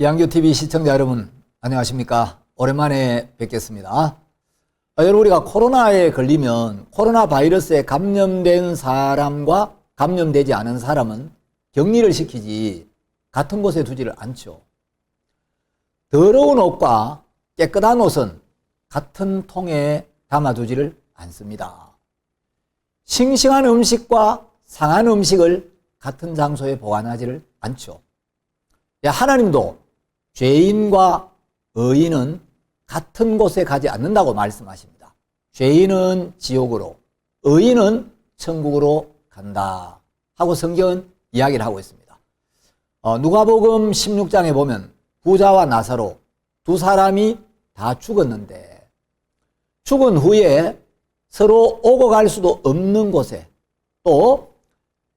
양교 TV 시청자 여러분 안녕하십니까? 오랜만에 뵙겠습니다. 아, 여러분 우리가 코로나에 걸리면 코로나 바이러스에 감염된 사람과 감염되지 않은 사람은 격리를 시키지 같은 곳에 두지를 않죠. 더러운 옷과 깨끗한 옷은 같은 통에 담아두지를 않습니다. 싱싱한 음식과 상한 음식을 같은 장소에 보관하지를 않죠. 야, 하나님도 죄인과 의인은 같은 곳에 가지 않는다고 말씀하십니다. 죄인은 지옥으로, 의인은 천국으로 간다. 하고 성경은 이야기를 하고 있습니다. 어, 누가복음 16장에 보면 부자와 나사로 두 사람이 다 죽었는데 죽은 후에 서로 오고 갈 수도 없는 곳에 또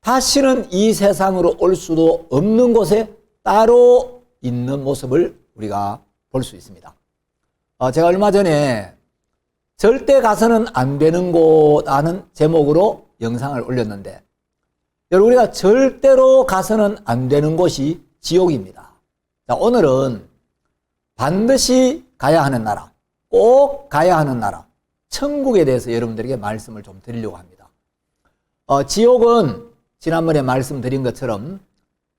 다시는 이 세상으로 올 수도 없는 곳에 따로 있는 모습을 우리가 볼 수 있습니다. 어, 제가 얼마 전에 절대 가서는 안 되는 곳하는 제목으로 영상을 올렸는데 여러분 우리가 절대로 가서는 안 되는 곳이 지옥입니다. 자, 오늘은 반드시 가야 하는 나라, 꼭 가야 하는 나라, 천국에 대해서 여러분들에게 말씀을 좀 드리려고 합니다. 어, 지옥은 지난번에 말씀드린 것처럼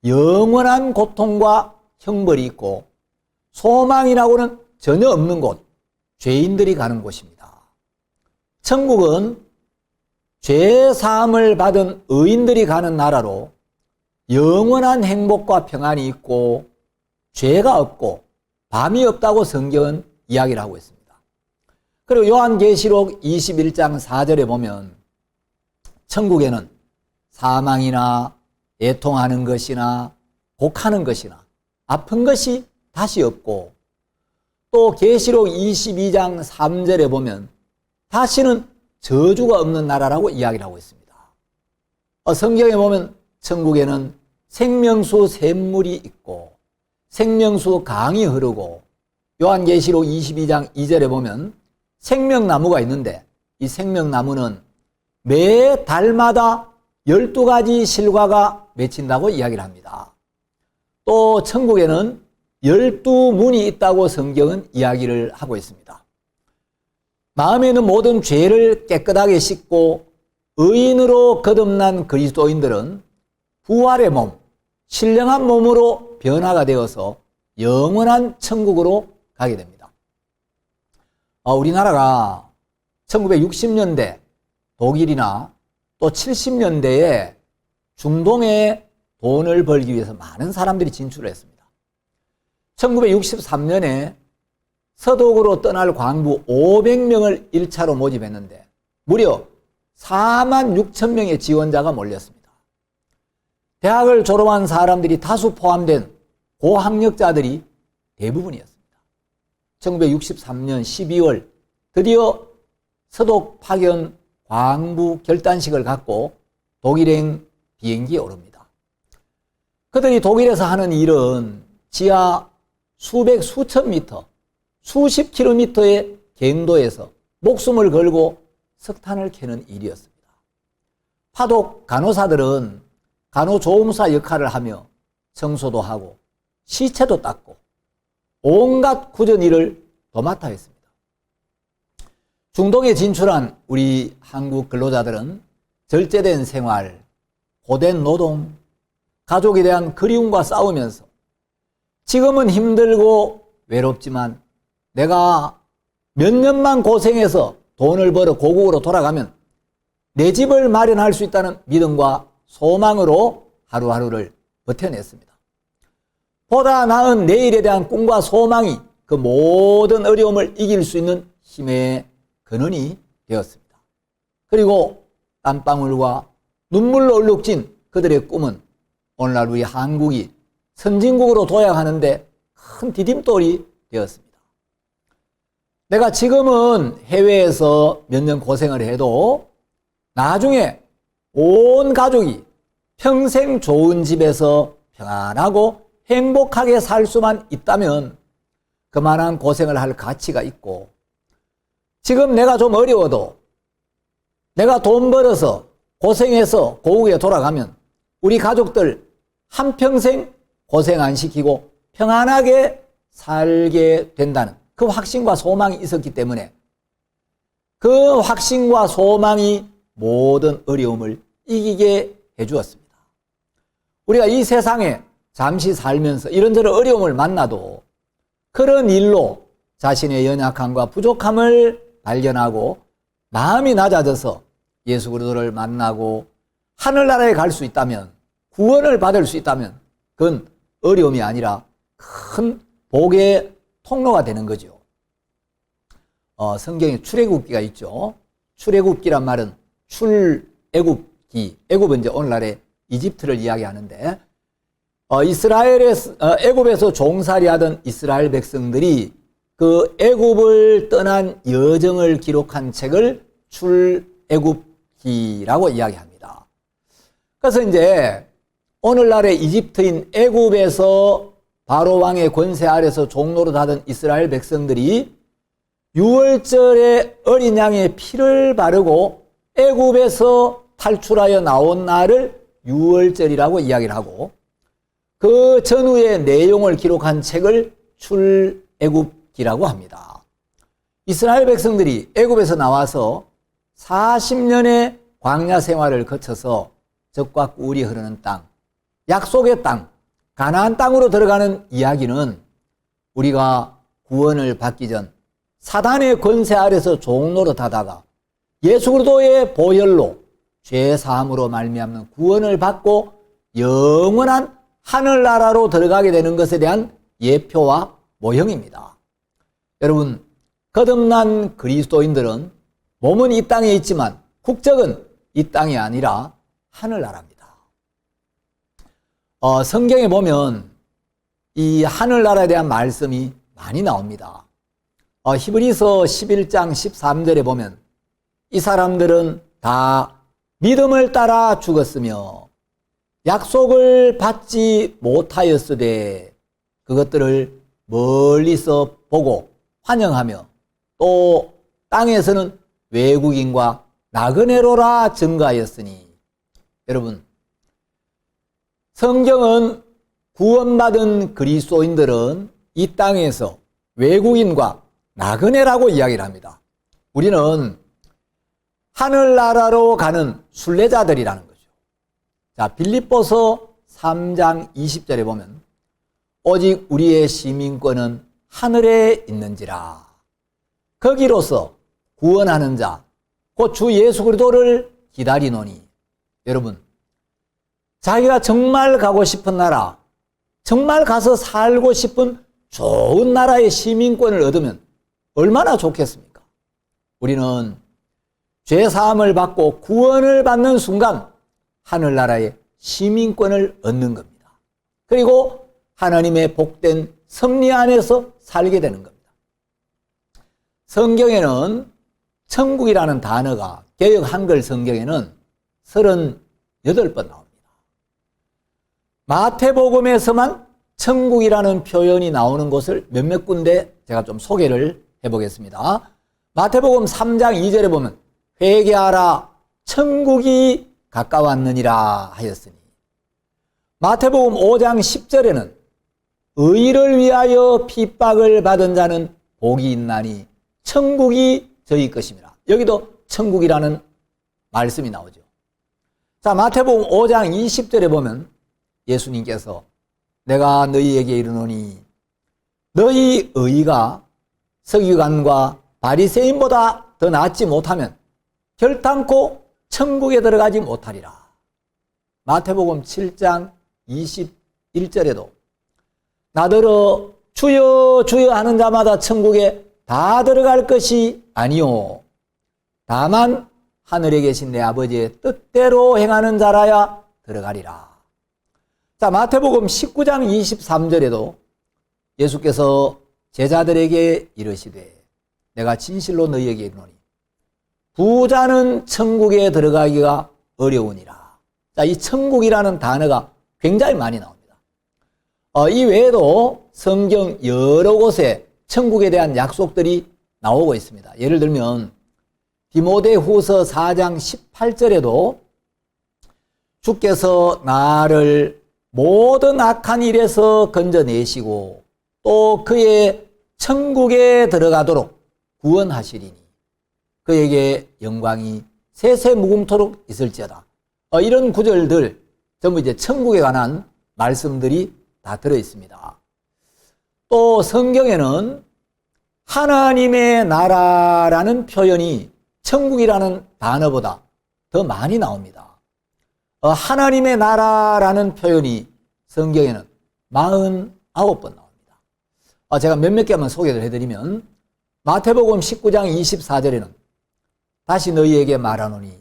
영원한 고통과 형벌이 있고 소망이라고는 전혀 없는 곳, 죄인들이 가는 곳입니다. 천국은 죄 사함을 받은 의인들이 가는 나라로 영원한 행복과 평안이 있고 죄가 없고 밤이 없다고 성경은 이야기를 하고 있습니다. 그리고 요한계시록 21장 4절에 보면 천국에는 사망이나 애통하는 것이나 곡하는 것이나 아픈 것이 다시 없고 또 계시록 22장 3절에 보면 다시는 저주가 없는 나라라고 이야기를 하고 있습니다. 어, 성경에 보면 천국에는 생명수 샘물이 있고 생명수 강이 흐르고 요한계시록 22장 2절에 보면 생명나무가 있는데 이 생명나무는 매 달마다 12가지 실과가 맺힌다고 이야기를 합니다. 또 천국에는 12문이 있다고 성경은 이야기를 하고 있습니다. 마음에 있는 모든 죄를 깨끗하게 씻고 의인으로 거듭난 그리스도인들은 부활의 몸, 신령한 몸으로 변화가 되어서 영원한 천국으로 가게 됩니다. 어, 우리나라가 1960년대 독일이나 또 70년대에 중동에 돈을 벌기 위해서 많은 사람들이 진출을 했습니다. 1963년에 서독으로 떠날 광부 500명을 1차로 모집했는데 무려 4만 6천 명의 지원자가 몰렸습니다. 대학을 졸업한 사람들이 다수 포함된 고학력자들이 대부분이었습니다. 1963년 12월 드디어 서독 파견 광부 결단식을 갖고 독일행 비행기에 오릅니다. 그들이 독일에서 하는 일은 지하 수백 수천 미터, 수십 킬로미터의 갱도에서 목숨을 걸고 석탄을 캐는 일이었습니다. 파독 간호사들은 간호조무사 역할을 하며 청소도 하고 시체도 닦고 온갖 구전 일을 도맡아 했습니다. 중동에 진출한 우리 한국 근로자들은 절제된 생활, 고된 노동, 가족에 대한 그리움과 싸우면서 지금은 힘들고 외롭지만 내가 몇 년만 고생해서 돈을 벌어 고국으로 돌아가면 내 집을 마련할 수 있다는 믿음과 소망으로 하루하루를 버텨냈습니다. 보다 나은 내일에 대한 꿈과 소망이 그 모든 어려움을 이길 수 있는 힘의 근원이 되었습니다. 그리고 땀방울과 눈물로 얼룩진 그들의 꿈은 오늘날 우리 한국이 선진국으로 도약하는데 큰 디딤돌이 되었습니다. 내가 지금은 해외에서 몇 년 고생을 해도 나중에 온 가족이 평생 좋은 집에서 평안하고 행복하게 살 수만 있다면 그만한 고생을 할 가치가 있고 지금 내가 좀 어려워도 내가 돈 벌어서 고생해서 고국에 돌아가면 우리 가족들 한평생 고생 안 시키고 평안하게 살게 된다는 그 확신과 소망이 있었기 때문에 그 확신과 소망이 모든 어려움을 이기게 해 주었습니다. 우리가 이 세상에 잠시 살면서 이런저런 어려움을 만나도 그런 일로 자신의 연약함과 부족함을 발견하고 마음이 낮아져서 예수 그리스도를 만나고 하늘나라에 갈 수 있다면 구원을 받을 수 있다면 그건 어려움이 아니라 큰 복의 통로가 되는 거죠. 어, 성경에 출애굽기가 있죠. 출애굽기란 말은 출애굽기, 애굽은 이제 오늘날의 이집트를 이야기하는데 어, 이스라엘의 어, 애굽에서 종살이하던 이스라엘 백성들이 그 애굽을 떠난 여정을 기록한 책을 출애굽기라고 이야기합니다. 그래서 이제 오늘날의 이집트인 애굽에서 바로 왕의 권세 아래서 종로로 하던 이스라엘 백성들이 유월절에 어린 양의 피를 바르고 애굽에서 탈출하여 나온 날을 유월절이라고 이야기를 하고 그 전후의 내용을 기록한 책을 출애굽기라고 합니다. 이스라엘 백성들이 애굽에서 나와서 40년의 광야 생활을 거쳐서 적과 꿀이 흐르는 땅, 약속의 땅, 가나안 땅으로 들어가는 이야기는 우리가 구원을 받기 전 사단의 권세 아래서 종로로 타다가 예수 그리스도의 보혈로 죄 사함으로 말미암는 구원을 받고 영원한 하늘나라로 들어가게 되는 것에 대한 예표와 모형입니다. 여러분, 거듭난 그리스도인들은 몸은 이 땅에 있지만 국적은 이 땅이 아니라 하늘나라입니다. 어, 성경에 보면 이 하늘나라에 대한 말씀이 많이 나옵니다. 어, 히브리서 11장 13절에 보면 이 사람들은 다 믿음을 따라 죽었으며 약속을 받지 못하였으되 그것들을 멀리서 보고 환영하며 또 땅에서는 외국인과 나그네로라 증가하였으니 여러분 성경은 구원받은 그리스도인들은 이 땅에서 외국인과 나그네라고 이야기를 합니다. 우리는 하늘나라로 가는 순례자들이라는 거죠. 자, 빌립보서 3장 20절에 보면 오직 우리의 시민권은 하늘에 있는지라. 거기로서 구원하는 자, 곧 주 예수 그리스도를 기다리노니. 여러분, 자기가 정말 가고 싶은 나라, 정말 가서 살고 싶은 좋은 나라의 시민권을 얻으면 얼마나 좋겠습니까? 우리는 죄 사함을 받고 구원을 받는 순간 하늘나라의 시민권을 얻는 겁니다. 그리고 하나님의 복된 섭리 안에서 살게 되는 겁니다. 성경에는 천국이라는 단어가 개혁 한글 성경에는 38번 나옵니다. 마태복음에서만 천국이라는 표현이 나오는 곳을 몇몇 군데 제가 좀 소개를 해보겠습니다. 마태복음 3장 2절에 보면 회개하라 천국이 가까웠느니라 하였으니 마태복음 5장 10절에는 의를 위하여 핍박을 받은 자는 복이 있나니 천국이 저희 것입니다. 여기도 천국이라는 말씀이 나오죠. 자, 마태복음 5장 20절에 보면 예수님께서 내가 너희에게 이르노니 너희 의가 서기관과 바리새인보다 더 낫지 못하면 결단코 천국에 들어가지 못하리라. 마태복음 7장 21절에도 나더러 주여 주여 하는 자마다 천국에 다 들어갈 것이 아니요 다만 하늘에 계신 내 아버지의 뜻대로 행하는 자라야 들어가리라. 자, 마태복음 19장 23절에도 예수께서 제자들에게 이르시되 내가 진실로 너희에게 이르노니 부자는 천국에 들어가기가 어려우니라. 자, 이 천국이라는 단어가 굉장히 많이 나옵니다. 어, 이 외에도 성경 여러 곳에 천국에 대한 약속들이 나오고 있습니다. 예를 들면 디모데 후서 4장 18절에도 주께서 나를 모든 악한 일에서 건져내시고 또 그의 천국에 들어가도록 구원하시리니 그에게 영광이 세세 무궁토록 있을지어다. 어, 이런 구절들 전부 이제 천국에 관한 말씀들이 다 들어 있습니다. 또 성경에는 하나님의 나라라는 표현이 천국이라는 단어보다 더 많이 나옵니다. 어, 하나님의 나라라는 표현이 성경에는 49번 나옵니다. 어, 제가 몇몇 개만 소개를 해드리면 마태복음 19장 24절에는 다시 너희에게 말하노니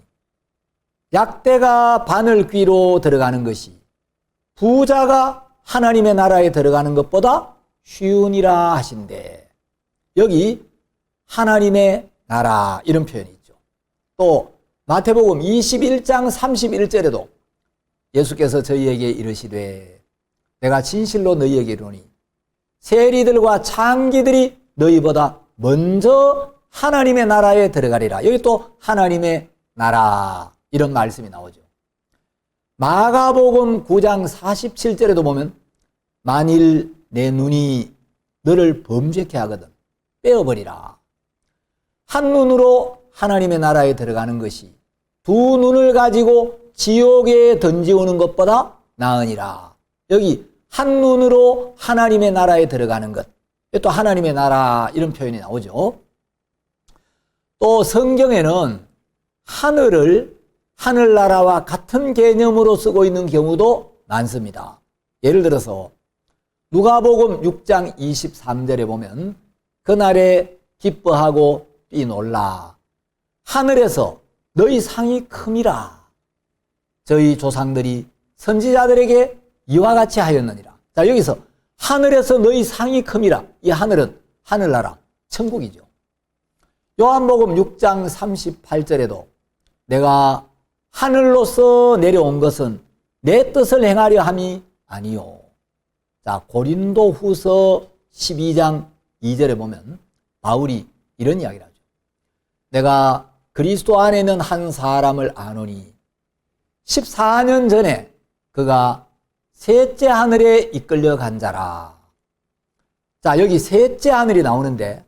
약대가 바늘 귀로 들어가는 것이 부자가 하나님의 나라에 들어가는 것보다 쉬우니라 하신대. 여기 하나님의 나라 이런 표현이 있죠. 또 마태복음 21장 31절에도 예수께서 저희에게 이르시되 내가 진실로 너희에게 이르노니 세리들과 창기들이 너희보다 먼저 하나님의 나라에 들어가리라. 여기 또 하나님의 나라 이런 말씀이 나오죠. 마가복음 9장 47절에도 보면 만일 내 눈이 너를 범죄케 하거든 빼어버리라. 한 눈으로 하나님의 나라에 들어가는 것이 두 눈을 가지고 지옥에 던지오는 것보다 나으니라. 여기 한 눈으로 하나님의 나라에 들어가는 것. 또 하나님의 나라 이런 표현이 나오죠. 또 성경에는 하늘을 하늘나라와 같은 개념으로 쓰고 있는 경우도 많습니다. 예를 들어서 누가복음 6장 23절에 보면 그날에 기뻐하고 뛰놀라 하늘에서 너희 상이 큼이라 저희 조상들이 선지자들에게 이와 같이 하였느니라. 자 여기서 하늘에서 너희 상이 큼이라 이 하늘은 하늘나라 천국이죠. 요한복음 6장 38절에도 내가 하늘로서 내려온 것은 내 뜻을 행하려 함이 아니요. 자, 고린도 후서 12장 2절에 보면 바울이 이런 이야기를 하죠. 내가 그리스도 안에 있는 한 사람을 아노니 14년 전에 그가 셋째 하늘에 이끌려 간 자라. 자, 여기 셋째 하늘이 나오는데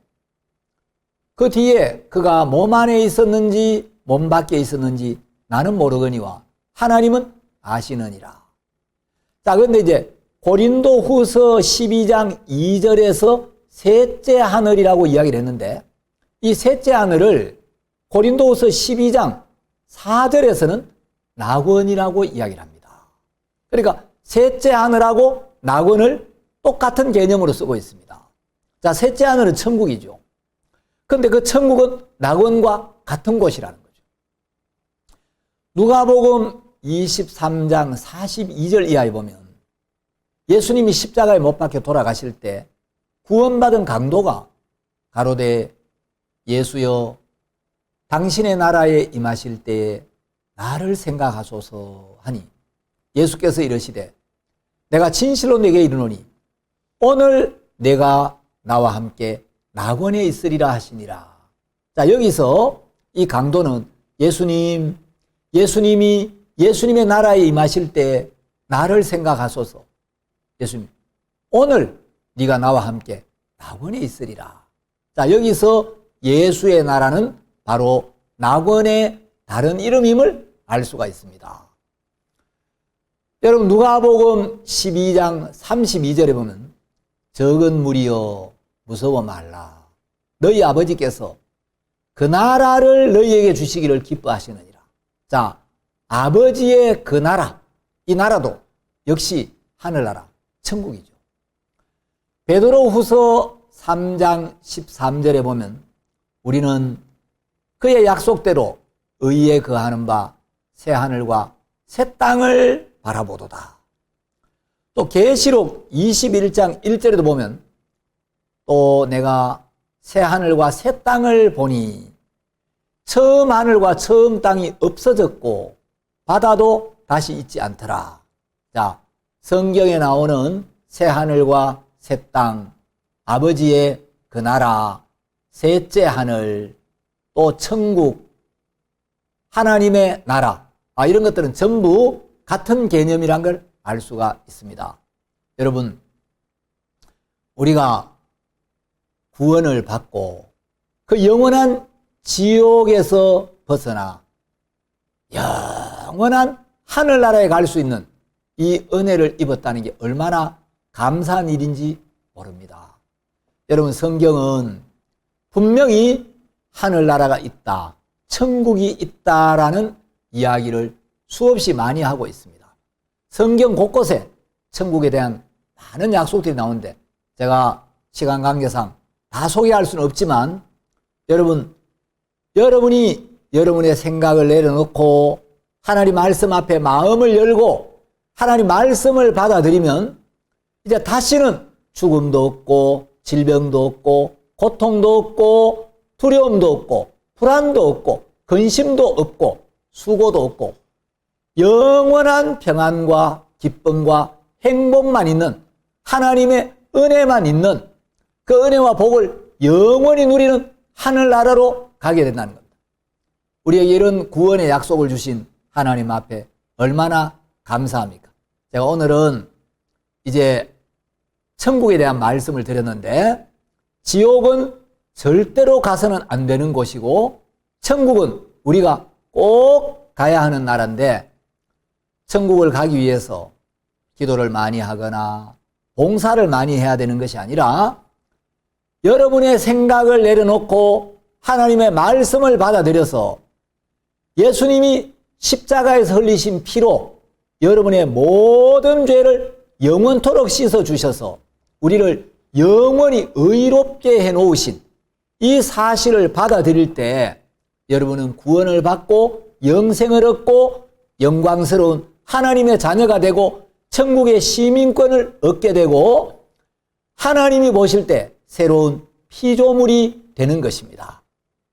그 뒤에 그가 몸 안에 있었는지 몸 밖에 있었는지 나는 모르거니와 하나님은 아시느니라. 자, 그런데 이제 고린도 후서 12장 2절에서 셋째 하늘이라고 이야기를 했는데 이 셋째 하늘을 고린도 후서 12장 4절에서는 낙원이라고 이야기를 합니다. 그러니까 셋째 하늘하고 낙원을 똑같은 개념으로 쓰고 있습니다. 자, 셋째 하늘은 천국이죠. 근데 그 천국은 낙원과 같은 곳이라는 거예요. 누가복음 23장 42절 이하에 보면 예수님이 십자가에 못 박혀 돌아가실 때 구원받은 강도가 가로되 예수여 당신의 나라에 임하실 때에 나를 생각하소서 하니 예수께서 이르시되 내가 진실로 내게 이르노니 오늘 내가 나와 함께 낙원에 있으리라 하시니라. 자, 여기서 이 강도는 예수님 예수님이 예수님의 나라에 임하실 때 나를 생각하소서. 예수님, 오늘 네가 나와 함께 낙원에 있으리라. 자, 여기서 예수의 나라는 바로 낙원의 다른 이름임을 알 수가 있습니다. 여러분 누가복음 12장 32절에 보면 적은 무리여 무서워 말라. 너희 아버지께서 그 나라를 너희에게 주시기를 기뻐하시느니 자, 아버지의 그 나라, 이 나라도 역시 하늘나라, 천국이죠. 베드로 후서 3장 13절에 보면 우리는 그의 약속대로 의에 거하는 바 새 하늘과 새 땅을 바라보도다. 또 계시록 21장 1절에도 보면 또 내가 새 하늘과 새 땅을 보니 처음 하늘과 처음 땅이 없어졌고 바다도 다시 있지 않더라. 자, 성경에 나오는 새 하늘과 새 땅, 아버지의 그 나라, 셋째 하늘, 또 천국, 하나님의 나라, 아, 이런 것들은 전부 같은 개념이란 걸갈 수가 있습니다. 여러분, 우리가 구원을 받고 그 영원한 지옥에서 벗어나 영원한 하늘나라에 갈 수 있는 이 은혜를 입었다는 게 얼마나 감사한 일인지 모릅니다. 여러분, 성경은 분명히 하늘나라가 있다, 천국이 있다라는 이야기를 수없이 많이 하고 있습니다. 성경 곳곳에 천국에 대한 많은 약속들이 나오는데 제가 시간 관계상 다 소개할 수는 없지만 여러분, 여러분이 여러분의 생각을 내려놓고 하나님 말씀 앞에 마음을 열고 하나님 말씀을 받아들이면 이제 다시는 죽음도 없고 질병도 없고 고통도 없고 두려움도 없고 불안도 없고 근심도 없고 수고도 없고 영원한 평안과 기쁨과 행복만 있는 하나님의 은혜만 있는 그 은혜와 복을 영원히 누리는 하늘나라로 가게 된다는 겁니다. 우리에게 이런 구원의 약속을 주신 하나님 앞에 얼마나 감사합니까? 제가 오늘은 이제 천국에 대한 말씀을 드렸는데 지옥은 절대로 가서는 안 되는 곳이고 천국은 우리가 꼭 가야 하는 나라인데 천국을 가기 위해서 기도를 많이 하거나 봉사를 많이 해야 되는 것이 아니라 여러분의 생각을 내려놓고 하나님의 말씀을 받아들여서 예수님이 십자가에서 흘리신 피로 여러분의 모든 죄를 영원토록 씻어 주셔서 우리를 영원히 의롭게 해 놓으신 이 사실을 받아들일 때 여러분은 구원을 받고 영생을 얻고 영광스러운 하나님의 자녀가 되고 천국의 시민권을 얻게 되고 하나님이 보실 때 새로운 피조물이 되는 것입니다.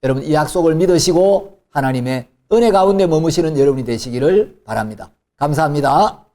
여러분 이 약속을 믿으시고 하나님의 은혜 가운데 머무시는 여러분이 되시기를 바랍니다. 감사합니다.